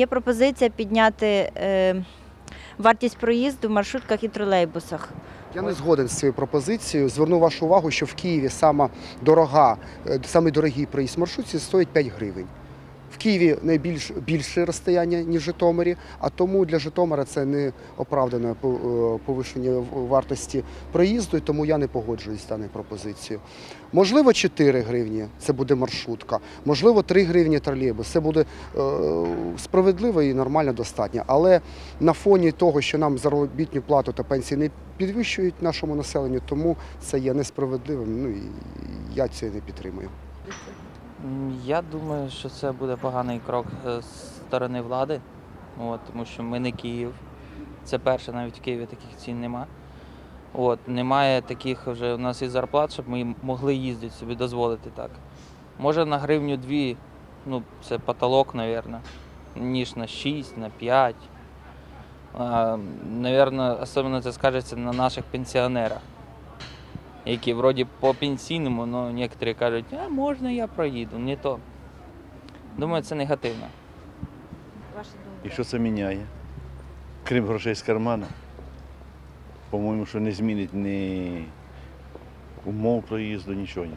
Є пропозиція підняти е, вартість проїзду в маршрутках і тролейбусах. Я не згоден з цією пропозицією. Зверну вашу увагу, що в Києві сама дорога, саме самий дорогий проїзд маршрутці стоїть 5 гривень. Києві найбільш більше розстояння, ніж в Житомирі, а тому для Житомира це не оправдане е, повищення вартості проїзду, і тому я не погоджуюсь з даною пропозицією. Можливо, 4 гривні це буде маршрутка, можливо, 3 гривні тролейбус. Це буде е, справедливо і нормально достатньо. Але на фоні того, що нам заробітну плату та пенсії не підвищують нашому населенню, тому це є несправедливим. Ну і я це не підтримую. Я думаю, що це буде поганий крок е, з сторони влади, от, тому що ми не Київ. Це перше, навіть в Києві таких цін нема. От, немає таких вже у нас і зарплат, щоб ми могли їздити собі дозволити так. Може на гривню дві, ну це потолок, мабуть, ніж на 6, на 5. Навірно, особливо це скажеться на наших пенсіонерах, які вроді по пенсійному, але некоторі кажуть, а можна я проїду, не то. Думаю, це негативно. Ваша І що це міняє? Крім грошей з кармана. По-моєму, що не змінить ні умов проїзду, нічого. ні.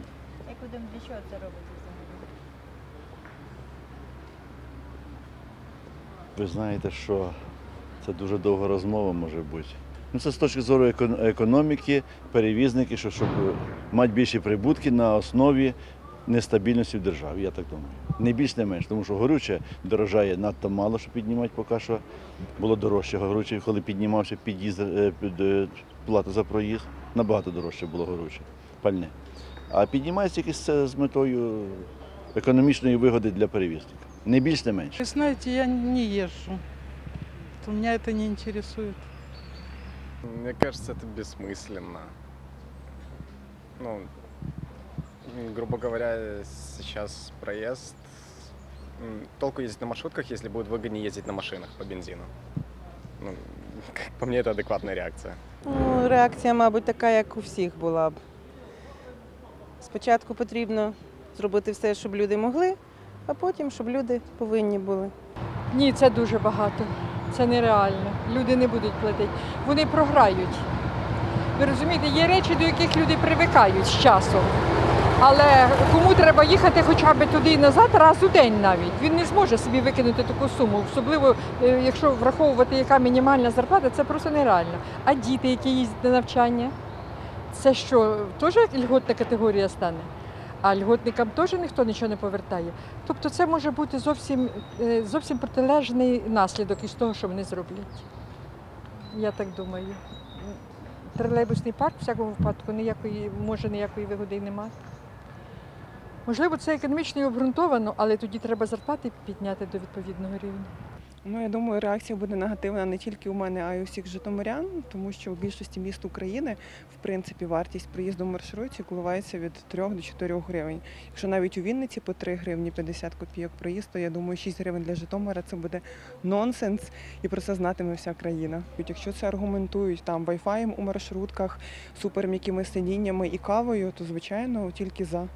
Як ви думаєте, для чого це робиться взагалі? Ви знаєте, що це дуже довга розмова може бути. Ну, це з точки зору економіки, перевізники, що щоб мати більші прибутки на основі нестабільності в державі, я так думаю. Не більш, не менш, тому що горюче дорожає надто мало, щоб піднімати, поки що було дорожче горюче, коли піднімався під'їзд, е, під, е, плата за проїзд, набагато дорожче було горюче, пальне. А піднімається якось це з метою економічної вигоди для перевізника. Не більш, не менш. Вы знаете, я не езжу. Вот Меня это не интересует. Мне кажется, это бессмысленно. Ну, м, грубо говоря, сейчас проезд. м, Толку ездить на маршрутках, если будет выгоднее ездить на машинах по бензину. Ну, как по мне, это адекватная реакция. Ну, реакція, мабуть, така, як у всіх була б. Спочатку потрібно зробити все, щоб люди могли, а потім, щоб люди повинні були. Ні, це дуже багато. Це нереально. Люди не будуть платити. Вони програють. Ви розумієте, є речі, до яких люди привикають з часом. Але кому треба їхати хоча б туди і назад раз у день навіть. Він не зможе собі викинути таку суму. Особливо, е, якщо враховувати, яка мінімальна зарплата, це просто нереально. А діти, які їздять на навчання, це що, теж льготна категорія стане? А льготникам теж ніхто нічого не повертає. Тобто це може бути зовсім, е, зовсім протилежний наслідок із того, що вони зроблять. Я так думаю. Тролейбусний парк в всякому випадку ніякої, може ніякої вигоди й немає. Можливо, це економічно і обґрунтовано, але тоді треба зарплати підняти до відповідного рівня. Ну, я думаю, реакція буде негативна не тільки у мене, а й у всіх житомирян, тому що в більшості міст України, в принципі, вартість проїзду в маршруті коливається від 3 до 4 гривень. Якщо навіть у Вінниці по 3 гривні 50 копійок проїзд, то я думаю, 6 гривень для Житомира це буде нонсенс, і про це знатиме вся країна. От Якщо це аргументують там вайфаєм у маршрутках, суперм'якими сидіннями і кавою, то звичайно тільки за.